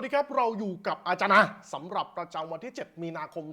วัสดีครับ เราอยู่กับอาจารย์นะสำหรับประจำวันที่ 7 มีนาคม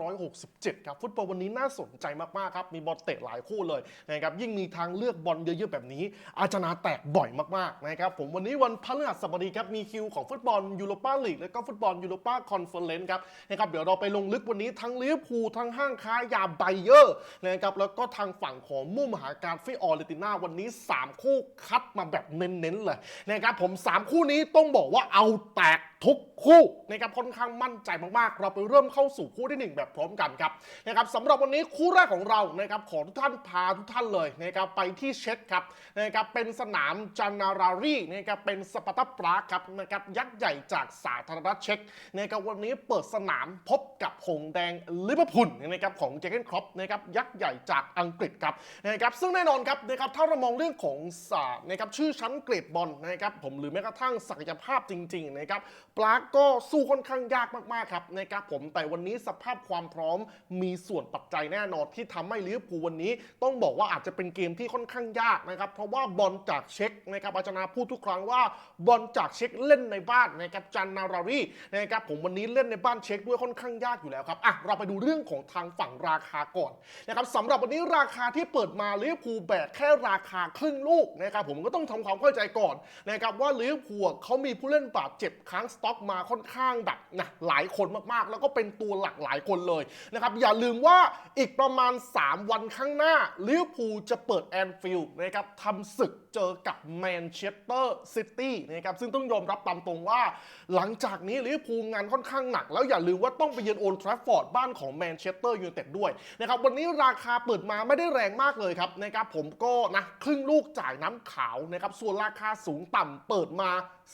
2567 ครับ ฟุตบอลวันนี้น่าสนใจมาก ๆ ครับ มีบอลเตะหลายคู่เลยนะครับยิ่งมีทางเลือกบอลเยอะ ๆ แบบนี้ อาจารย์นะแตกบ่อยมาก ๆ นะครับ ผมวันนี้วันพฤหัสบดีครับ มีคิวของฟุตบอลยูโรปาลีกและก็ฟุตบอลยูโรปาคอนเฟอเรนซ์ครับนะครับเดี๋ยวเราไปลงลึกวันนี้ทั้งลิเวอร์พูลทั้งห้างค้ายาไบเยอร์นะครับแล้วก็ทางฝั่งของมุ่มหาการฟิออร์เรติน่าวันนี้ 3 คู่คัดมาแบบเน้นๆเลยนะครับผม 3 คู่นี้ต้องบอกว่าเอาแตก ทุกคู่นะครับค่อนข้างมั่นใจมากๆ เราไปเริ่มเข้าสู่คู่ที่หนึ่งแบบพร้อมกันครับนะครับสำหรับวันนี้คู่แรกของเรานะครับขอทุกท่านพาทุกท่านเลยนะครับไปที่เช็คครับนะครับเป็นสนามจานารารีนะครับเป็นสปาร์ตาปราครับนะครับยักษ์ใหญ่จากสาธารณรัฐเช็กนะครับวันนี้เปิดสนามพบกับหงแดงลิเวอร์พูลนะครับของเจเกนครอปนะครับยักษ์ใหญ่จากอังกฤษครับนะครับซึ่งแน่นอนครับนะครับถ้าเรามองเรื่องของสานะครับชื่อชั้นเกรดบอลนะครับผมหรือแม้กระทั่งศักยภาพจริงๆนะครับปรากก็สู้ค่อนข้างยากมากๆครับนะครับผมแต่วันนี้สภาพความพร้อมมีส่วนปัจจัยแน่นอนที่ทำให้ลิเวอร์พูลวันนี้ ต้องบอกว่าอาจจะเป็นเกมที่ค่อนข้างยากนะครับเพราะว่าบอลจากเช็คนะครับอาจารย์พูดทุกครั้งว่าบอลจากเช็คเล่นในบ้านนะครับจันนารารีนะครับผมวันนี้เล่นในบ้านเช็คด้วยค่อนข้างยากอยู่แล้วครับอะเราไปดูเรื่องของทางฝั่งราคาก่อนนะครับสำหรับวันนี้ราคาที่เปิดมาลิเวอร์พูลแบกแค่ราคาครึ่งลูกนะครับผมก็ต้องทำความเข้าใจก่อนนะครับว่าลิเวอร์พูลเขามีผู้เล่นบาดเจ็บค้างสต็อกมาค่อนข้างแบบนะหลายคนมากๆ แล้วก็เป็นตัวหลักหลายคนเลยนะครับอย่าลืมว่าอีกประมาณ 3 วันข้างหน้าลิเวอร์พูลจะเปิดแอนฟิลด์นะครับทำศึกเจอกับแมนเชสเตอร์ซิตี้นะครับซึ่งต้องยอมรับตามตรงว่า หลังจากนี้ลิเวอร์พูลงานค่อนข้างหนัก แล้วอย่าลืมว่าต้องไปเยือนโอลด์แทราฟฟอร์ดบ้านของแมนเชสเตอร์ยูไนเต็ดด้วยนะครับวันนี้ราคาเปิดมาไม่ได้แรงมากเลยครับนะครับผมก็นะครึ่งลูกจ่ายน้ำขาวนะครับส่วนราคาสูงต่ำเปิดมา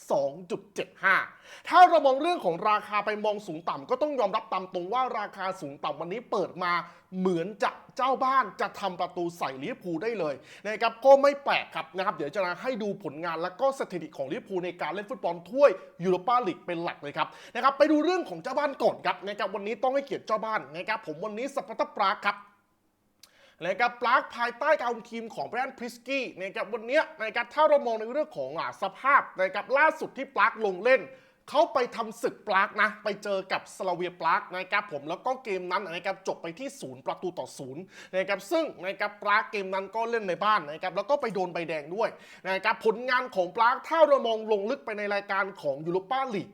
2.75 ถ้าเรามองเรื่องของราคาไปมองสูงต่ำก็ต้องยอมรับตามตรงว่าราคาสูงต่ำวันนี้เปิดมาเหมือนจะเจ้าบ้านจะทำประตูใส่ลิเวอร์พูลได้เลยนะครับก็ไม่แปลกครับนะครับ เดี๋ยวจะให้ดูผลงานและก็สถิติของลิเวอร์พูลในการเล่นฟุตบอลถ้วยยูโรปาลีกเป็นหลักเลยครับนะครับไปดูเรื่องของเจ้าบ้านก่อนครับนะครับวันนี้ต้องให้เกียรติเจ้าบ้านนะครับผมวันนี้สปาร์ตาปราครับ นะครับปลากภายใต้การคุมทีมของแบรนด์พริสกี้นะครับวันนี้นะครับถ้าเรามองในเรื่องของอสภาพนะครับล่าสุดที่ปลากลงเล่นเขาไปทำศึกปลากนะ ไปเจอกับสลาเวียปลากนะครับผมแล้วก็เกมนั้นนะครับจบไปที่ศูนย์ประตูต่อศูนย์นะครับซึ่งนะครับปลากเกมนั้นก็เล่นในบ้านนะครับแล้วก็ไปโดนใบแดงด้วยนะครับผลงานของปลากถ้าเรามองลงลึกไปในรายการของยูโรปาลีก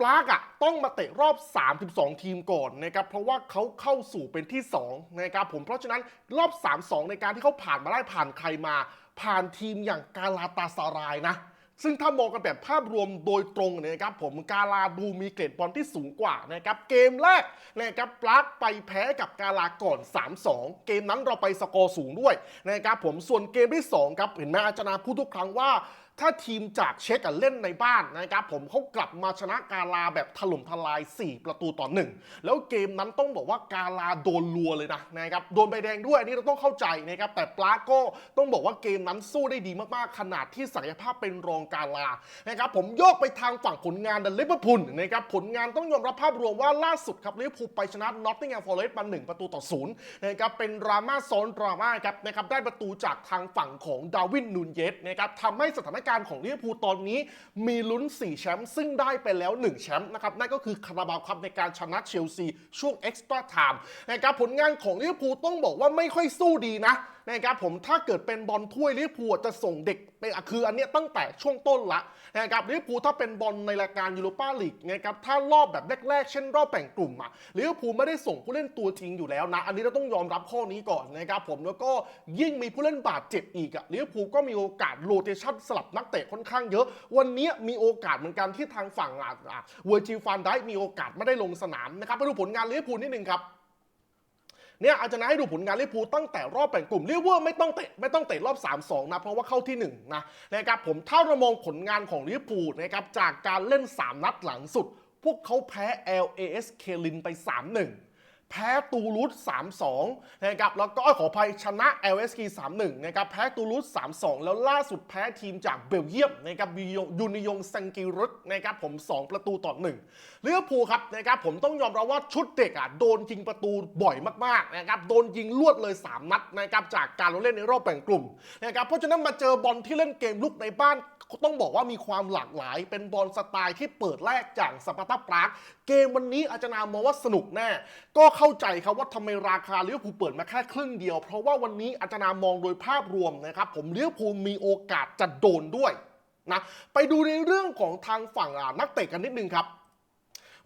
ปลากอะต้องมาเตะรอบ 32 ทีมก่อนนะครับเพราะว่าเขาเข้าสู่เป็นที่2นะครับผมเพราะฉะนั้นรอบ 3-2 ในการที่เขาผ่านมาได้ผ่านใครมา ผ่านทีมอย่างกาลาตาซารายนะซึ่งถ้ามองกันแบบภาพรวมโดยตรงเนี่ยนะครับผมกาลาดูมีเกรดบอลที่สูงกว่านะครับเกมแรกนะครับปลักไปแพ้กับกาลาก่อน 3-2 เกมนั้นเราไปสกอร์สูงด้วยนะครับผมส่วนเกมที่2ครับเห็นไหมอาจารย์พูดทุกครั้งว่า ถ้าทีมจากเช็กเล่นในบ้านนะครับผมเขากลับมาชนะกาลาแบบถล่มทลาย 4 ประตูต่อ1แล้วเกมนั้นต้องบอกว่ากาลาโดนรัวเลยนะนะครับโดนใบแดงด้วยอันนี้เราต้องเข้าใจนะครับแต่ปลาโก้ต้องบอกว่าเกมนั้นสู้ได้ดีมากๆ ขนาดที่ศักยภาพเป็นรองกาลานะครับผมโยกไปทางฝั่งผลงานดันลิเวอร์พูลนะครับผลงานต้องยอมรับภาพรวมว่าล่าสุดครับลิเวอร์พูลไปชนะนอตติงแฮมฟอร์เรสต์มา1ประตูต่อศูนย์นะครับเป็นดราม่าซ้อนดราม่าครับนะครับได้ประตูจากทางฝั่งของดาวินนูนเยสนะครับทำให้สถานการณ์การของลิเวอร์พูลตอนนี้ มีลุ้น 4 แชมป์ซึ่งได้ไปแล้ว 1 แชมป์นะครับนั่นก็คือคาราบาวคัพในการชนะเชลซีช่วงเอ็กซ์ตร้าไทม์นะครับผลงานของลิเวอร์พูลต้องบอกว่าไม่ค่อยสู้ดีนะนะครับผมถ้าเกิดเป็นบอลถ้วยลิเวอร์พูลจะส่งเด็กไปอะคืออันเนี้ยตั้งแต่ช่วงต้นละนะครับลิเวอร์พูลถ้าเป็นบอลในรายการยูโรปาลีกนะครับถ้ารอบแบบแรกๆ เช่นรอบแบ่งกลุ่มอะลิเวอร์พูลไม่ได้ส่งผู้เล่นตัวจริงอยู่แล้วนะ อันนี้เราต้องยอมรับข้อนี้ก่อนนะครับผมแล้วก็ยิ่งมีผู้เล่นบาดเจ็บอีกอะลิเวอร์พูลก็มีโอกาสโรเตชันสลับนักเตะค่อนข้างเยอะ วันนี้มีโอกาสเหมือนกันที่ทางฝั่งอะเวอร์จิลฟานได้มีโอกาสไม่ได้ลงสนามนะครับไปดูผลงานลิเวอร์พูลนิดนึงครับ เนี่ยอาจจะนะให้ดูผลงานลิเวอร์พูลตั้งแต่รอบแบ่งกลุ่มลิเวอร์ไม่ต้องเตะไม่ต้องเตะรอบ 3-2 นะ เพราะว่าเข้าที่1นะนะครับผมถ้าเรามองผลงานของลิเวอร์พูลนะครับจากการเล่น 3 นัดหลังสุด พวกเขาแพ้ LAS เคลินไป 3-1 แพ้ตูรุส3-2 นะครับแล้วก็ขออภัยชนะ LSK 3-1 นะครับแพ้ตูรุส3-2 แล้วล่าสุดแพ้ทีมจากเบลเยียมนะครับยูนิยงซังกิรุสนะครับผม 2 ประตูต่อ1เลือพูครับนะครับผมต้องยอมรับว่าชุดเด็กอะโดนยิงประตูบ่อยมากๆนะครับโดนยิงลวดเลย 3 นัดนะครับจากการลงเล่นในรอบแบ่งกลุ่มนะครับเพราะฉะนั้นมาเจอบอลที่เล่นเกมลุกในบ้านต้องบอกว่ามีความหลากหลาย เป็นบอลสไตล์ที่เปิดแรกจากสปาร์ตาปรากเกมวันนี้อาจารย์นามองว่าสนุกแน่ก็เข้าใจครับว่าทำไมราคาลิเวอร์พูเปิดมาแค่ครึ่งเดียว เพราะว่าวันนี้อาจารย์นามองโดยภาพรวมนะครับ ผมลิเวอร์พูมีโอกาสจะโดนด้วยนะไปดูในเรื่องของทางฝั่งนักเตะกันนิดนึงครับ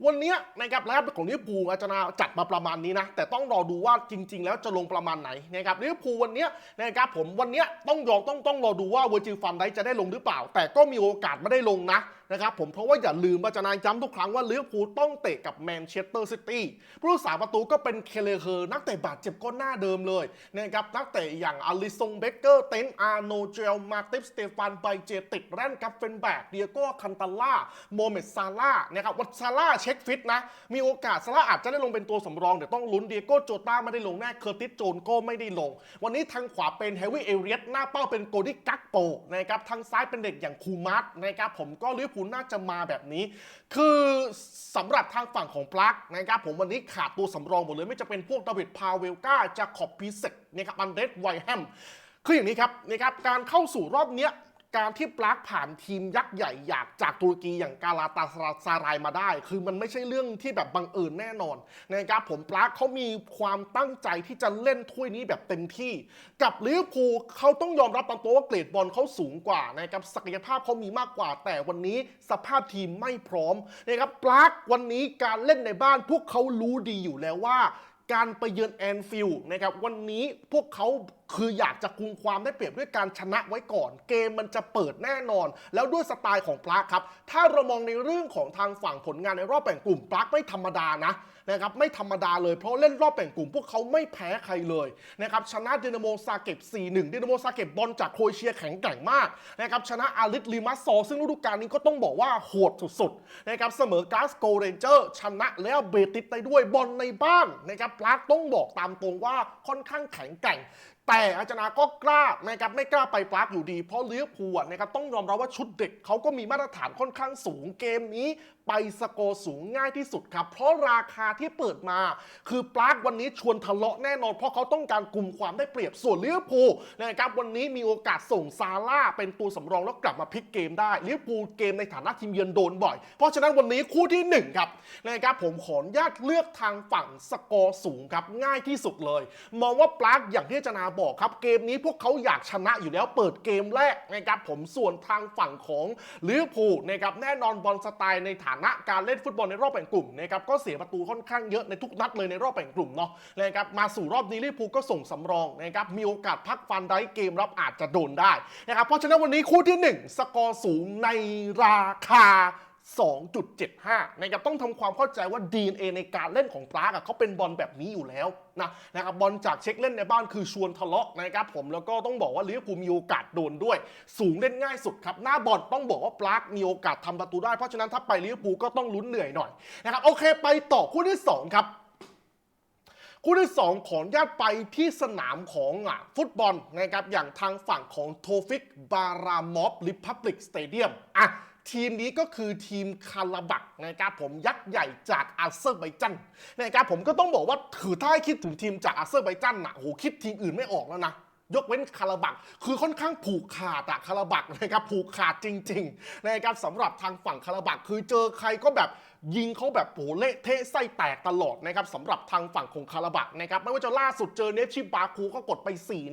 วันนี้นะครับแล้วของลิเวอร์พูลอาจารย์จัดมาประมาณนี้นะ แต่ต้องรอดูว่าจริง ๆ แล้วจะลงประมาณไหนนะครับลิเวอร์พูลวันนี้นะครับผมวันนี้ต้องยอมต้องต้องรอดูว่าเวอร์จิลฟันได้จะได้ลงหรือเปล่า แต่ก็มีโอกาสไม่ได้ลงนะ นะครับผมเพราะว่าอย่าลืมอาจารย์ย้ำทุกครั้งว่าลิเวอร์พูลต้องเตะกับแมนเชสเตอร์ซิตี้ผู้รักษาประตูก็เป็นเคเลเฮอร์นักเตะบาดเจ็บก็หน้าเดิมเลยนะครับนักเตะอย่างอลิซงเบเกอร์เตนอาร์โนเจลมาติฟสเตฟานไบเจติกแรนกัฟเฟนแบกเดียโก้คันตาล่าโมเมดซาร่านะครับวัตซาร่าเช็คฟิตนะมีโอกาสซาร่าอาจจะได้ลงเป็นตัวสำรองเดี๋ยวต้องลุ้นเดียโก้โจต้าไม่ได้ลงแน่เคอร์ติสโจนก็ไม่ได้ลง วันนี้ทางขวาเป็นเฮวี่เอเรียสหน้าเป้าเป็นโกดิกักโปนะครับทางซ้ายเป็นเด็กอย่างคูมัสนะครับผมก็ลิเวอร์พูลน่าจะมาแบบนี้ คือสำหรับทางฝั่งของปลั๊กนะครับผมวันนี้ขาดตัวสำรองหมดเลย ไม่จะเป็นพวกดาวิดพาเวลกาจาขอบพีเซกนะครับอันเดรสไวแฮมคืออย่างนี้ครับนะครับการเข้าสู่รอบเนี้ย การที่ปลักผ่านทีมยักษ์ใหญ่อยากจากตุรกีอย่างกาลาตาซารายมาได้ คือมันไม่ใช่เรื่องที่แบบบังเอิญแน่นอนนะครับผมปลักเขามีความตั้งใจที่จะเล่นถ้วยนี้แบบเต็มที่ กับลิเวอร์พูลเขาต้องยอมรับตามตัวว่าเกรดบอลเขาสูงกว่านะครับศักยภาพเขามีมากกว่า แต่วันนี้สภาพทีมไม่พร้อมนะครับปลักวันนี้การเล่นในบ้านพวกเขารู้ดีอยู่แล้วว่า การไปเยือนแอนฟิลด์นะครับวันนี้พวกเขาคืออยากจะคุมความได้เปรียบด้วยการชนะไว้ก่อน เกมมันจะเปิดแน่นอน แล้วด้วยสไตล์ของปลั๊กครับ ถ้าเรามองในเรื่องของทางฝั่งผลงานในรอบแบ่งกลุ่มปลั๊กไม่ธรรมดานะ นะครับไม่ธรรมดาเลยเพราะเล่นรอบแบ่งกลุ่มพวกเขาไม่แพ้ใครเลยนะครับชนะดินาโมซาเก็บ 4-1ดินาโมซาเก็บบอลจากโครเอเชียแข็งแกร่งมากนะครับชนะอาริสลิมาซอซึ่งฤดูกาลนี้ก็ต้องบอกว่าโหดสุดๆนะครับเสมอกาสโกเรนเจอร์ชนะแล้วเบติสได้ด้วยบอลในบ้านนะครับปลั๊กต้องบอกตามตรงว่าค่อนข้างแข็งแกร่ง แต่อาจารย์ก็กล้านะครับไม่กล้าไปปลักอยู่ดี เพราะเลี้ยวพูลนะครับต้องยอมรับว่าชุดเด็กเขาก็มีมาตรฐานค่อนข้างสูงเกมนี้ ไปสกอร์สูงง่ายที่สุดครับ เพราะราคาที่เปิดมา คือปลักวันนี้ชวนทะเลาะแน่นอน เพราะเขาต้องการกลุ่มความได้เปรียบส่วนเลี้ยวพูลนะครับวันนี้มีโอกาสส่งซาร่าเป็นตัวสำรองแล้วกลับมาพลิกเกมได้เลี้ยวพูลเกมในฐานะทีมเยือนโดนบ่อย เพราะฉะนั้นวันนี้คู่ที่หนึ่งครับนะครับผมขออนุญาตเลือกทางฝั่งสกอร์สูงครับง่ายที่สุดเลย มองว่าปลักอย่างที่อาจารย์บอกครับเกมนี้พวกเขาอยากชนะอยู่แล้วเปิดเกมแรกนะครับผมส่วนทางฝั่งของลิเวอร์พูลนะครับแน่นอนบอลสไตล์ในฐานะการเล่นฟุตบอลในรอบแบ่งกลุ่มนะครับก็เสียประตูค่อนข้างเยอะในทุกนัดเลยในรอบแบ่งกลุ่มเนาะนะครับมาสู่รอบนี้ลิเวอร์พูลก็ส่งสำรองนะครับมีโอกาสพักฟันได้เกมรับอาจจะโดนได้นะครับเพราะฉะนั้นวันนี้คู่ที่หนึ่งสกอร์สูงในราคา 2.75 นะครับต้องทำความเข้าใจว่า DNA ในการเล่นของปรากเขาเป็นบอลแบบนี้อยู่แล้วนะนะครับบอลจากเช็คเล่นในบ้านคือชวนทะเลาะนะครับผมแล้วก็ต้องบอกว่าลิเวอร์พูลมีโอกาสโดนด้วย สูงเล่นง่ายสุดครับหน้าบอลต้องบอกว่าปรากมีโอกาสทำประตูได้เพราะฉะนั้นถ้าไปลิเวอร์พูลก็ต้องลุ้นเหนื่อยหน่อยนะครับโอเคไปต่อคู่ที่สองครับคู่ที่ 2 ขออนุญาติไปที่สนามของอฟุตบอลนะครับอย่างทางฝั่งของโทฟิกบารามอฟริพับลิกสเตเดียมอะ ทีมนี้ก็คือทีมคาราบักนะครับผมยักษ์ใหญ่จากอาเซอร์ไบจันนะครับผมก็ต้องบอกว่าถือถ้าคิดถึงทีมจากอาเซอร์ไบจันน่ะโหคิดทีมอื่นไม่ออกแล้วนะยกเว้นคาราบัก คือค่อนข้างผูกขาดอะคาราบักนะครับผูกขาดจริงๆนะครับสำหรับทางฝั่งคาราบัก คือเจอใครก็แบบ ยิงเขาแบบโหเละเทะไส้แตกตลอดนะครับสำหรับทางฝั่งของคาราบักนะครับไม่ว่าจะล่าสุดเจอเนฟชิบาคูก็กดไป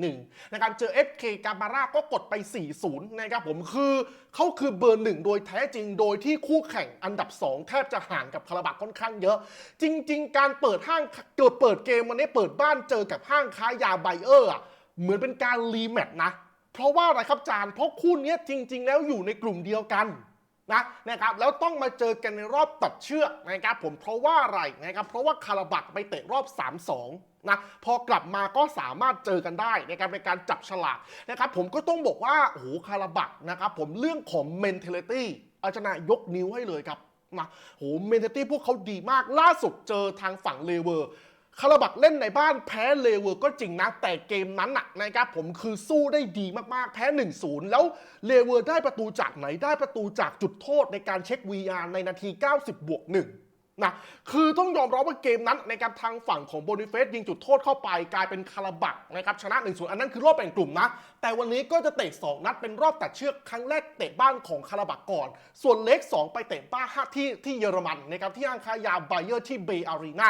4-1 นะครับเจอ FK กาบาร่าก็กดไป 4-0 นะครับผมคือเขาคือเบอร์หนึ่งโดยแท้จริงโดยที่คู่แข่งอันดับ 2 แทบจะห่างกับคาราบักค่อนข้างเยอะ จริง ๆ การเปิดห้างเกิดเปิดเกมวันนี้เปิดบ้านเจอกับห้างค้ายาไบเออร์อะเหมือนเป็นการรีแมตช์นะ เพราะว่าอะไรครับจานเพราะคู่นี้จริง ๆ แล้วอยู่ในกลุ่มเดียวกัน นะนะครับแล้วต้องมาเจอกันในรอบตัดเชือกนะครับผมเพราะว่าอะไรนะครับเพราะว่าคาราบักไปเตะรอบ 3-2นะพอกลับมาก็สามารถเจอกันได้ในการในการจับฉลากนะครับผมก็ต้องบอกว่าโอ้โหคาราบักนะครับผมเรื่องของ mentality อาจารย์ยกนิ้วให้เลยครับนะโห mentality พวกเขาดีมากล่าสุดเจอทางฝั่งเลเวอร์ คาราบักเล่นในบ้านแพ้เลเวอร์ก็จริงนะ แต่เกมนั้นน่ะนะครับผมคือสู้ได้ดีมากๆ แพ้ 1-0 แล้วเลเวอร์ได้ประตูจากไหนได้ประตูจากจุดโทษในการเช็ค VR ในนาที 90บวก1 นะคือต้องยอมรับว่าเกมนั้นนะครับทางฝั่งของโบนิเฟสยิงจุดโทษเข้าไปกลายเป็นคาราบักนะครับชนะ1นศูนย์อันนั้นคือรอบแบ่งกลุ่มนะ แต่วันนี้ก็จะเตะ2นัดเป็นรอบตัดเชือกครั้งแรกเตะบ้านของคาราบักก่อน ส่วนเล็ก 2 ไปเตะบ้านที่ที่เยอรมันนะครับที่อังคายาไบเยอร์ที่เบย์อารีนา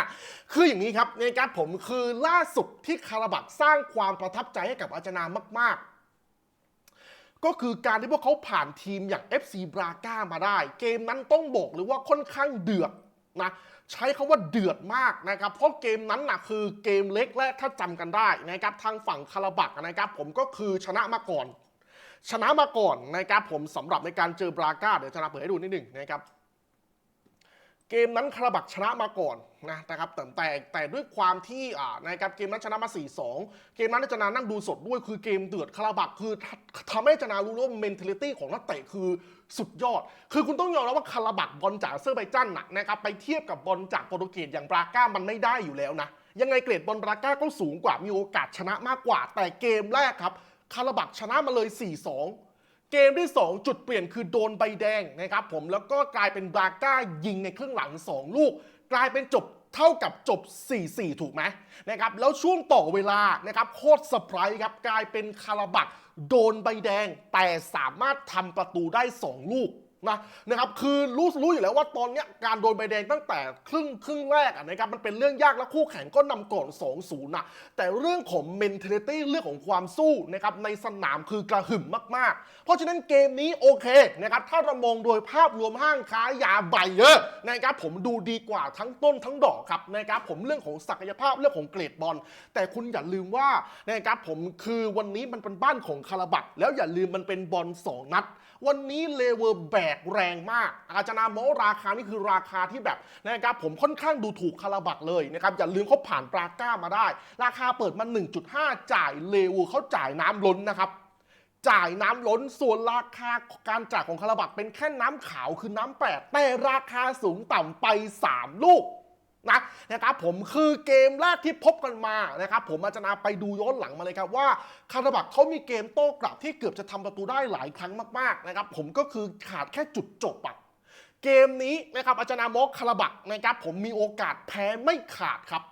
คืออย่างนี้ครับนะครับผมคือล่าสุดที่คาราบักสร้างความประทับใจให้กับอาจนามากๆก็คือการที่พวกเขาผ่านทีมอย่าง FC บราก้ามาได้ เกมนั้นต้องบอกเลยว่าค่อนข้างเดือด นะใช้คาว่าเดือดมากนะครับเพราะเกมนั้นนะคือเกมเล็กและถ้าจำกันได้นะครับทางฝั่งคาราบักนะครับผมก็คือชนะมาก่อน ชนะมาก่อนนะครับผมสำหรับในการเจอบราก้าเดี๋ยวจะนะเปิดให้ดูนิดหนึ่งนะครับ เกมนั้นคาราบักชนะมาก่อนนะนะครับแต่แต่แต่ด้วยความที่อ่านะครับเกมนั้นชนะมา 4-2 เกมนั้นจนานั่งดูสดด้วยคือเกมเดือดคาราบักคือทำให้จนารู้ว่า mentality ของนักเตะคือสุดยอด คือคุณต้องยอมรับว่าคาราบักบอลจากอาเซอร์ไบจันนะนะครับไปเทียบกับบอลจากโปรตุเกสอย่างบราก้ามันไม่ได้อยู่แล้วนะยังไงเกรดบอลบราก้าก็สูงกว่ามีโอกาสชนะมากกว่า แต่เกมแรกครับคาราบักชนะมาเลย 4-2 เกมที่ 2 จุดเปลี่ยนคือโดนใบแดงนะครับผมแล้วก็กลายเป็นบราก้ายิงในครึ่งหลัง 2 ลูก กลายเป็นจบเท่ากับจบ 4-4 ถูกไหมนะครับแล้วช่วงต่อเวลานะครับโคตรเซอร์ไพรส์ครับกลายเป็นคาราบักโดนใบแดง แต่สามารถทำประตูได้ 2 ลูก นะนะครับคือรู้รู้อยู่แล้วว่าตอนเนี้ยการโดนใบแดงตั้งแต่ครึ่งครึ่งแรกอะนะครับมันเป็นเรื่องยากและคู่แข่งก็นำก่อน2-0นะแต่เรื่องของ mentality เรื่องของความสู้นะครับในสนามคือกระหึ่มมากๆ เพราะฉะนั้นเกมนี้โอเคนะครับถ้าเรามองโดยภาพรวมห้างค้ายาใบเยอะนะครับผมดูดีกว่าทั้งต้นทั้งดอกครับนะครับผมเรื่องของศักยภาพเรื่องของเกรดบอล แต่คุณอย่าลืมว่านะครับผมคือวันนี้มันเป็นบ้านของคาราบักแล้วอย่าลืมมันเป็นบอลสองนัด วันนี้เลเวอร์แบกแรงมาก อาจนามราคานี่คือราคาที่แบบนะครับผมค่อนข้างดูถูกคาราบักเลยนะครับอย่าลืมเขาผ่านปราก้ามาได้ ราคาเปิดมา 1.5 จ่ายเลวเขาจ่ายน้ำล้นนะครับจ่ายน้ำล้นส่วนราคาการจ่ายของคาราบักเป็นแค่น้ำขาวคือน้ำแปดแต่ราคาสูงต่ำไป 3 ลูก นะนะครับผมคือเกมแรกที่พบกันมานะครับผมอาจารย์ไปดูย้อนหลังมาเลยครับว่าคาราบักเขามีเกมโต้กลับที่เกือบจะทำประตูได้หลายครั้งมากๆนะครับผมก็คือขาดแค่จุดจบอะเกมนี้นะครับอาจารย์มอกคาราบักนะครับผมมีโอกาสแพ้ไม่ขาดครับ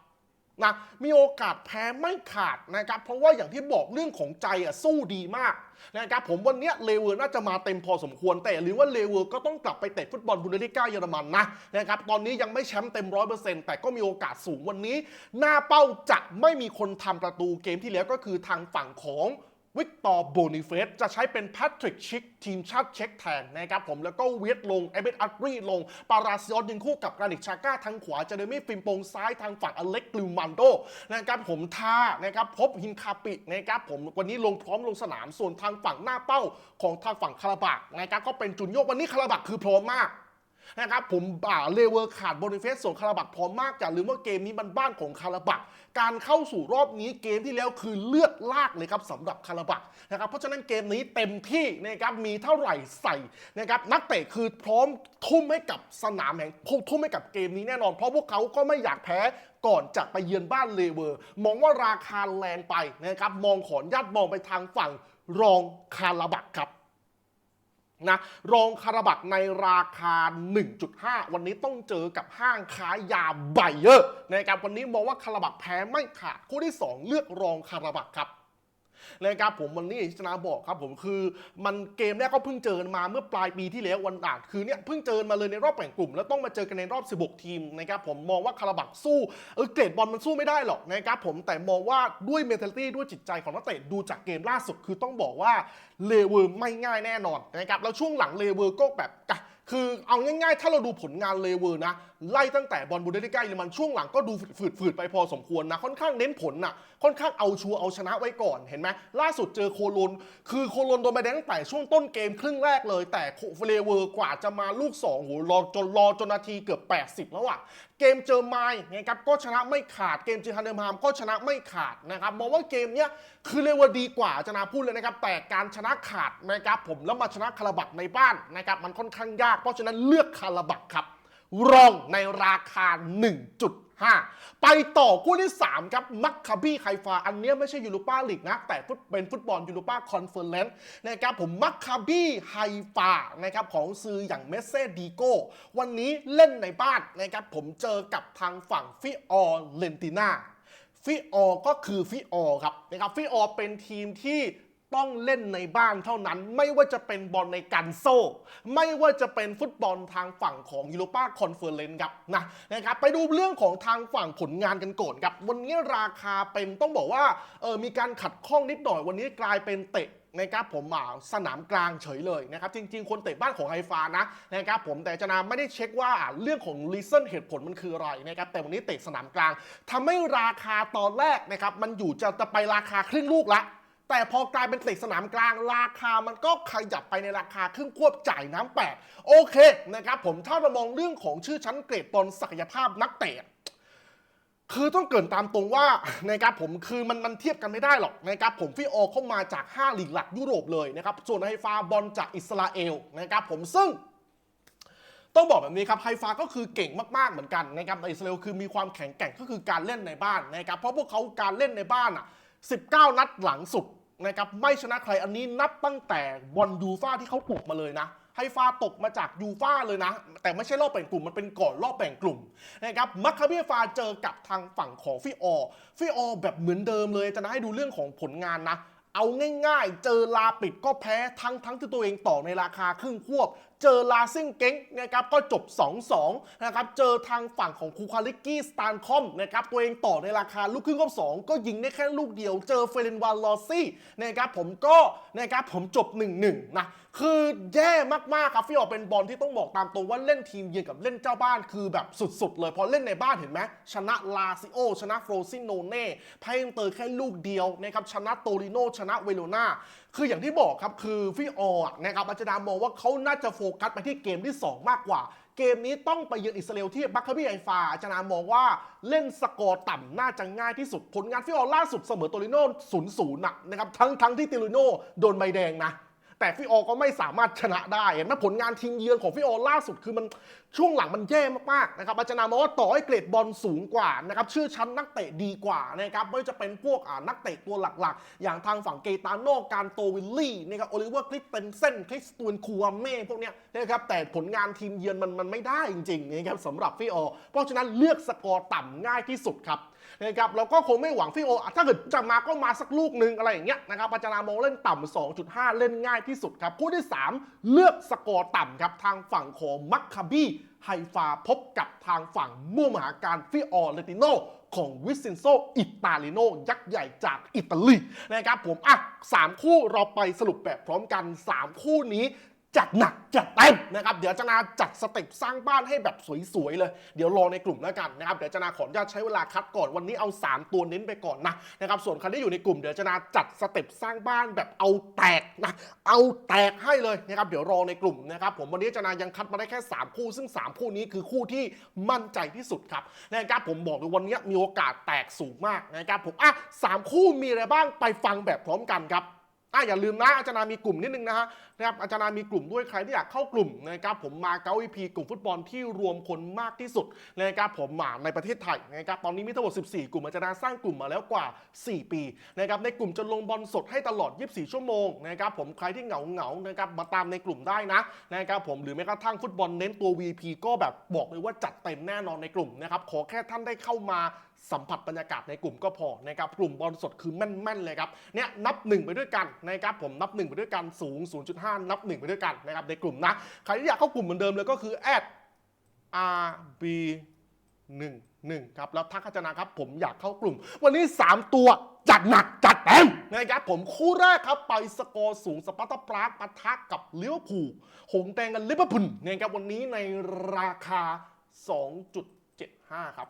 นะมีโอกาสแพ้ไม่ขาดนะครับเพราะว่าอย่างที่บอกเรื่องของใจอะสู้ดีมากนะครับผมวันนี้เลเวอร์น่าจะมาเต็มพอสมควร แต่หรือว่าเลเวอร์ก็ต้องกลับไปเตะฟุตบอลบุนเดลิก้าเยอรมันนะนะครับตอนนี้ยังไม่แชมป์เต็มร้อยเปอร์เซ็นต์แต่ก็มีโอกาสสูงวันนี้ หน้าเป้าจะไม่มีคนทำประตูเกมที่แล้วก็คือทางฝั่งของ วิกตอร์โบนิเฟสจะใช้เป็นแพทริกชิกทีมชาติเช็กแทนนะครับผมแล้วก็เวียดลงเอเบตอัตรีลง ปาราซิออสยิงคู่กับกรานิกชาก้าทางขวาเจเดมี่ฟิมโปงซ้ายทางฝั่งอเล็กกลิวมันโดนะครับผมท่านะครับพบฮินคาปินะครับผมวันนี้ลงพร้อมลงสนามส่วนทางฝั่งหน้าเป้าของทางฝั่งคาราบักนะครับก็เป็นจุนโยกวันนี้คาราบักคือพร้อมมาก นะครับผมอ่าเลเวอร์ขาดบนิเฟสส่วนคาราบักพร้อมมากอย่าลืมว่าเกมนี้มันบ้านของคาราบักการเข้าสู่รอบนี้เกมที่แล้วคือเลือดลากเลยครับสำหรับคาราบักนะครับเพราะฉะนั้นเกมนี้เต็มที่นะครับมีเท่าไหร่ใส่นะครับนักเตะคือพร้อมทุ่มให้กับสนามแห่งทุ่มให้กับเกมนี้แน่นอน เพราะพวกเขาก็ไม่อยากแพ้ก่อนจะไปเยือนบ้านเลเวอร์ มองว่าราคาแรงไปนะครับมองขอนญาตมองไปทางฝั่งรองคาราบักครับ นะรองคาราบักในราคา 1.5 วันนี้ต้องเจอกับห้างค้ายาไบเยอร์นะครับวันนี้มองว่าคาราบักแพ้ไม่ขาดคู่ที่ 2 เลือกรองคาราบักครับ นะครับผมวันนี้ชนะบอกครับผมคือมันเกมแรกก็เพิ่งเจอมาเมื่อปลายปีที่แล้ววันอ่านคือเนี่ยเพิ่งเจอมาเลยในรอบแบ่งกลุ่ม แล้วต้องมาเจอกันในรอบ 16 ทีมนะครับผมมองว่าคาราบักสู้เออเกรดบอลมันสู้ไม่ได้หรอกนะครับผมแต่มองว่าด้วยเมนเทลิตี้ด้วยจิตใจของนักเตะดูจากเกมล่าสุดคือต้องบอกว่าเลเวอร์ไม่ง่ายแน่นอนนะครับแล้วช่วงหลังเลเวอร์ก็แบบคือเอาง่ายๆ ถ้าเราดูผลงานเลเวอร์นะ ไล่ตั้งแต่บอลบูเดลิก้าเยอรมันช่วงหลังก็ดูฝืดๆไปพอสมควรนะ ค่อนข้างเน้นผลน่ะค่อนข้างเอาชัวร์เอาชนะไว้ก่อนเห็นไหมล่าสุดเจอโคโลน คือโคโลนโดนใบแดงตั้งแต่ช่วงต้นเกมครึ่งแรกเลย แต่เลเวอร์กว่าจะมาลูก2โหรอจนรอจนนาทีเกือบ 80 แล้วอะเกมเจอไมล์นะครับก็ชนะไม่ขาดเกมเจอฮันเดอร์มามก็ชนะไม่ขาดนะครับมองว่าเกมเนี้ยคือเลเวอร์ดีกว่าจะนาพูดเลยนะครับแต่การชนะขาดนะครับผมแล้วมาชนะคาราบักในบ้านนะครับมันค่อนข้างยากเพราะฉะนั้นเลือกคาราบักครับ รองในราคา2.5ไปต่อคู่ที่ 3 ครับ มัคคาบี้ไฮฟา อันเนี้ยไม่ใช่ยูโรปาลีกนะ แต่ฟุตเป็นฟุตบอลยูโรปาคอนเฟอเรนซ์นะครับผมมัคคาบี้ไฮฟานะครับของซื้ออย่างเมสเซดีโกวันนี้เล่นในบ้านนะครับผมเจอกับทางฝั่งฟิออร์เลนติน่าฟิออก็คือฟิออครับนะครับฟิออเป็นทีมที่ ต้องเล่นในบ้านเท่านั้น ไม่ว่าจะเป็นบอลในกันโซไม่ว่าจะเป็นฟุตบอลทางฝั่งของยูโรปาคอนเฟอเรนซ์ครับนะนะครับไปดูเรื่องของทางฝั่งผลงานกันก่อนครับ วันนี้ราคาเป็นต้องบอกว่าเออมีการขัดข้องนิดหน่อย วันนี้กลายเป็นเตะนะครับผมอ่าสนามกลางเฉยเลยนะครับ จริง ๆ คนเตะบ้านของไฮฟานะนะครับผมแต่จนาไม่ได้เช็คว่าเรื่องของรีเซนเหตุผลมันคืออะไรนะครับแต่วันนี้เตะสนามกลางทำให้ราคาตอนแรกนะครับมันอยู่จะจะไปราคาครึ่งลูกละ แต่พอกลายเป็นเตะสนามกลางราคามันก็ขยับไปในราคาครึ่งควบจ่ายน้ำแปดโอเคนะครับผมถ้าเรามองเรื่องของชื่อชั้นเกรดบอลศักยภาพนักเตะคือต้องเกินตามตรงว่านะครับผมคือมันมันเทียบกันไม่ได้หรอกนะครับผมฟิโอเข้ามาจาก 5 ลีกหลักยุโรปเลยนะครับส่วนไฮฟาบอลจากอิสราเอลนะครับผมซึ่ง ต้องบอกแบบนี้ครับไฮฟาก็คือเก่งมากๆเหมือนกันนะครับในอิสราเอลคือมีความแข็งแกร่งก็คือการเล่นในบ้านนะครับเพราะพวกเขาการเล่นในบ้านอะ19 นัดหลังสุด นะครับไม่ชนะใครอันนี้นับตั้งแต่บอลยูฟ่าที่เขาตกมาเลยนะ ให้ฟาตกมาจากยูฟ่าเลยนะ แต่ไม่ใช่รอบแบ่งกลุ่มมันเป็นก่อนรอบแบ่งกลุ่มนะครับมัคคาเบียฟาเจอกับทางฝั่งของฟิออฟิออแบบเหมือนเดิมเลยจะนะให้ดูเรื่องของผลงานนะ เอาง่ายๆ เจอลาปิดก็แพ้ทั้งทั้งที่ตัวเองต่อในราคาครึ่งควบ เจอลาซิ่งเก้งนะครับก็จบ 2-2 นะครับ เจอทางฝั่งของคูคาลิกกี้สตานคอมนะครับตัวเองต่อในราคาลูกครึ่งควบ2ก็ยิงได้แค่ลูกเดียว เจอเฟรนวานลอซี่นะครับผมก็นะครับผมจบ 1-1 นะคือแย่มากๆครับฟิออเป็นบอลที่ต้องบอกตามตรงว่าเล่นทีมเยือนกับเล่นเจ้าบ้านคือแบบสุดๆ เลยพอเล่นในบ้านเห็นไหมชนะลาซิโอ ชนะโฟรซิโนเน่ไพ่ยังเตอร์แค่ลูกเดียวนะครับชนะโตริโนชนะเวโรนาคืออย่างที่บอกครับคือฟิออร์นะครับอาจารย์มองว่าเขาน่าจะโฟกัสไปที่เกมที่ 2 มากกว่าเกมนี้ต้องไปเยือนอิสราเอลที่บัคคาบีไอฟาอาจารย์มองว่าเล่นสกอร์ต่ำน่าจะง่ายที่สุดผลงานฟิออร์ล่าสุดเสมอโตริโน0-0นะนะครับทั้งทั้งที่ติลิโนโดนใบแดงนะ แต่ฟิโอก็ไม่สามารถชนะได้เห็นไหมผลงานทีมเยือนของฟิโอล่าสุดคือมันช่วงหลังมันแย่มากๆนะครับอาจารย์มองว่าต่อให้เกรดบอลสูงกว่านะครับชื่อชั้นนักเตะดีกว่านะครับไม่ว่าจะเป็นพวกนักเตะตัวหลักๆ อย่างทางฝั่งเกตาโนการโตวิลลี่นะครับโอลิเวอร์คลิปเตนเซนคริสตูนคูอาเม่พวกเนี้ยนะครับแต่ผลงานทีมเยือนมันมันไม่ได้จริงๆนะครับสำหรับฟิโอเพราะฉะนั้นเลือกสกอร์ต่ำง่ายที่สุดครับ นะครับเราก็คงไม่หวังฟิโอถ้าเกิดจะมาก็มาสักลูกหนึ่งอะไรอย่างเงี้ยนะครับอาจารย์มองเล่นต่ำ2.5 เล่นง่ายที่สุดครับคู่ที่ 3 เลือกสกอร์ต่ำครับทางฝั่งของมัคคาบี้ไฮฟาพบกับทางฝั่งมู่มหาการฟิออเลติโนของวิซินโซอิตาลิโนยักษ์ใหญ่จากอิตาลีนะครับผมอะสามคู่เราไปสรุปแบบพร้อมกัน 3 คู่นี้ จัดหนักจัดเต็มนะครับเดี๋ยวจะนาจัดสเต็ปสร้างบ้านให้แบบสวยๆเลย เดี๋ยวรอในกลุ่มแล้วกันนะครับเดี๋ยวจะนาขออนุญาตใช้เวลาคัดก่อนวันนี้เอา 3 ตัวเน้นไปก่อนนะนะครับส่วนใครที่อยู่ในกลุ่มเดี๋ยวจะนาจัดสเต็ปสร้างบ้านแบบเอาแตกนะเอาแตกให้เลยนะครับเดี๋ยวรอในกลุ่มนะครับผมวันนี้จะนายังคัดมาได้แค่ 3 คู่ ซึ่ง 3 คู่นี้คือคู่ที่มั่นใจที่สุดครับนะครับผมบอกเลยวันนี้มีโอกาสแตกสูงมากนะครับผมอะสามคู่มีอะไรบ้างไปฟังแบบพร้อมกันครับ อะอย่าลืมนะอาจารย์มีกลุ่มนิดนึงนะฮะนะครับอาจารย์มีกลุ่มด้วยใครที่อยากเข้ากลุ่มนะครับผมมาเก้าอีพีกลุ่มฟุตบอลที่รวมคนมากที่สุดนะครับผมมาในประเทศไทยนะครับตอนนี้มีทั้งหมด 14 กลุ่มอาจารย์สร้างกลุ่มมาแล้วกว่า 4 ปีนะครับในกลุ่มจะลงบอลสดให้ตลอด 24 ชั่วโมงนะครับผมใครที่เหงาเหงานะครับมาตามในกลุ่มได้นะนะครับผมหรือแม้กระทั่งฟุตบอลเน้นตัว VP ก็แบบบอกเลยว่าจัดเต็มแน่นอนในกลุ่มนะครับขอแค่ท่านได้เข้ามา สัมผัสบรรยากาศในกลุ่มก็พอนะครับกลุ่มบอลสดคือแม่นๆเลยครับเนี่ยนับหนึ่งไปด้วยกันนะครับผมนับหนึ่งไปด้วยกันสูง 0.5 นับหนึ่งไปด้วยกันนะครับในกลุ่มนะใครที่อยากเข้ากลุ่มเหมือนเดิมเลยก็คือ RB 1 1ครับแล้วทักขจนาครับ ผมอยากเข้ากลุ่ม วันนี้ 3 ตัวจัดหนักจัดเต็มนะครับผมคู่แรกครับไปสกอร์สูงสปาร์ตาปรากปะทะกับเลิเวอร์พูลหงแดงกันลิเวอร์พูลนะครับวันนี้ในราคา 2.75 ครับ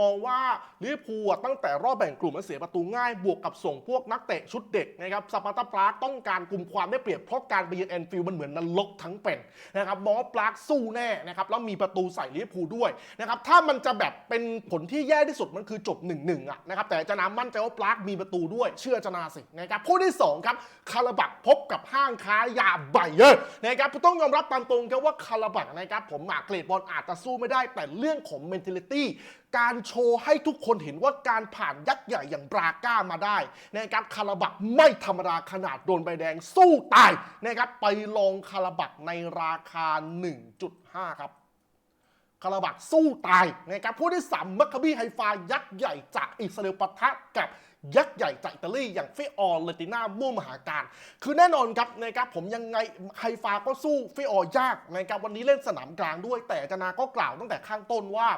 มองว่าลิเวอร์พูลตั้งแต่รอบแบ่งกลุ่มมันเสียประตูง่ายบวกกับส่งพวกนักเตะชุดเด็กนะครับสปาร์ตาปรากต้องการกลุ่มความได้เปรียบเพราะการไปเยือนแอนฟิลด์มันเหมือนนรกทั้งเป็นนะครับมองว่าปรากสู้แน่นะครับแล้วมีประตูใส่ลิเวอร์พูลด้วยนะครับถ้ามันจะแบบเป็นผลที่แย่ที่สุดมันคือจบ1นหนึ่งอะนะครับแต่อาจามั่นใจว่าปรากมีประตูด้วยเชื่ออาจาสินะครับคู่ที่สองครับคาราบักพบกับห้างค้ายาไบเยอร์นะครับต้องยอมรับตามตรงครับว่าคาราบักนะครับผมหมากเกรดบอลอาจจะสู้ไม่ได้แต่เรื่องของ mentality การโชว์ให้ทุกคนเห็นว่าการผ่านยักษ์ใหญ่อย่างบราก้ามาได้นะครับคาราบักไม่ธรรมดาขนาดโดนใบแดงสู้ตายนะครับไปลองคาราบักในราคา 1.5 ครับคาราบักสู้ตายนะครับผู้ที่สามมัคคาบีไฮฟายักษ์ใหญ่จากอิสราเอลปะทะกับยักษ์ใหญ่จากอิตาลีอย่างฟิออร์เลติน่ามู่มหาการ คือแน่นอนครับนะครับผมยังไงไฮฟาก็สู้ฟิออร์ยากนะครับวันนี้เล่นสนามกลางด้วย แต่จนาก็กล่าวตั้งแต่ข้างต้นว่า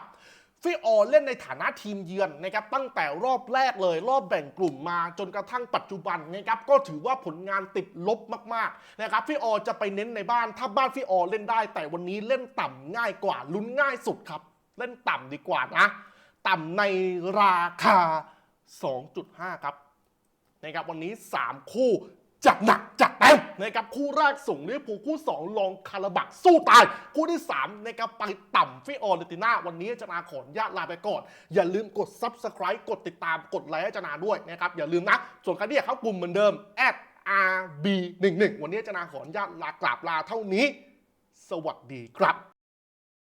ฟิออเล่นในฐานะทีมเยือนนะครับตั้งแต่รอบแรกเลย รอบแบ่งกลุ่มมาจนกระทั่งปัจจุบันนะครับก็ถือว่าผลงานติดลบมากๆนะครับฟิออจะไปเน้นในบ้านถ้าบ้านฟิออเล่นได้ แต่วันนี้เล่นต่ำง่ายกว่าลุ้นง่ายสุดครับ เล่นต่ำดีกว่านะต่ำในราคา 2.5 ครับนะครับวันนี้ 3 คู่จัดหนักจัด ต็มนะครับคู่แรกส่งลิเวอร์พูลคู่2ลองคาราบักสู้ตาย คู่ที่3นะครับไปต่ำฟิออร์เลติน่าวันนี้จะนาขออนุญาตลาไปก่อน อย่าลืมกด Subscribe กดติดตามกดไลค์ให้จะนาด้วยนะครับอย่าลืมนะส่วนใครที่อยากเข้ากลุ่มเหมือนเดิม @rb11 วันนี้จะนาขออนุญาตลากราบลาเท่านี้ สวัสดีครับ